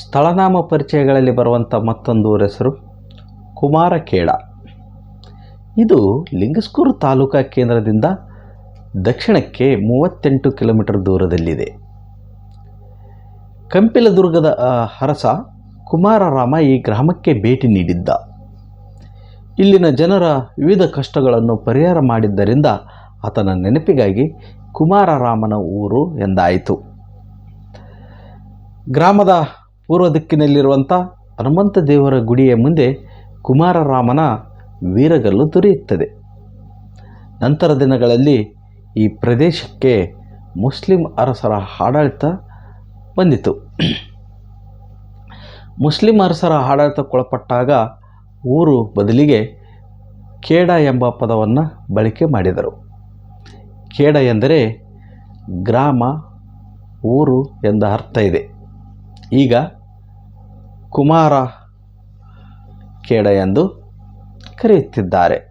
ಸ್ಥಳನಾಮ ಪರಿಚಯಗಳಲ್ಲಿ ಬರುವಂಥ ಮತ್ತೊಂದು ಹೆಸರು ಕುಮಾರಖೇಡ ಇದು ಲಿಂಗಸ್ಕೂರು ತಾಲೂಕಾ ಕೇಂದ್ರದಿಂದ ದಕ್ಷಿಣಕ್ಕೆ ಮೂವತ್ತೆಂಟು ಕಿಲೋಮೀಟರ್ ದೂರದಲ್ಲಿದೆ. ಕಂಪಿಲದುರ್ಗದ ಅರಸ ಕುಮಾರರಾಮ ಈ ಗ್ರಾಮಕ್ಕೆ ಭೇಟಿ ನೀಡಿದ್ದ. ಇಲ್ಲಿನ ಜನರ ವಿವಿಧ ಕಷ್ಟಗಳನ್ನು ಪರಿಹಾರ ಮಾಡಿದ್ದರಿಂದ ಆತನ ನೆನಪಿಗಾಗಿ ಕುಮಾರರಾಮನ ಊರು ಎಂದಾಯಿತು. ಗ್ರಾಮದ ಪೂರ್ವ ದಿಕ್ಕಿನಲ್ಲಿರುವಂಥ ಹನುಮಂತ ದೇವರ ಗುಡಿಯ ಮುಂದೆ ಕುಮಾರರಾಮನ ವೀರಗಲ್ಲು ದೊರೆಯುತ್ತದೆ. ನಂತರ ದಿನಗಳಲ್ಲಿ ಈ ಪ್ರದೇಶಕ್ಕೆ ಮುಸ್ಲಿಂ ಅರಸರ ಆಡಳಿತ ಬಂದಿತು. ಮುಸ್ಲಿಂ ಅರಸರ ಆಡಳಿತಕ್ಕೊಳಪಟ್ಟಾಗ ಊರು ಬದಲಿಗೆ ಖೇಡ ಎಂಬ ಪದವನ್ನು ಬಳಕೆ ಮಾಡಿದರು. ಖೇಡ ಎಂದರೆ ಗ್ರಾಮ, ಊರು ಎಂದ ಅರ್ಥ ಇದೆ. ಈಗ ಕುಮಾರ ಖೇಡ ಎಂದು ಕರೆಯುತ್ತಿದ್ದಾರೆ.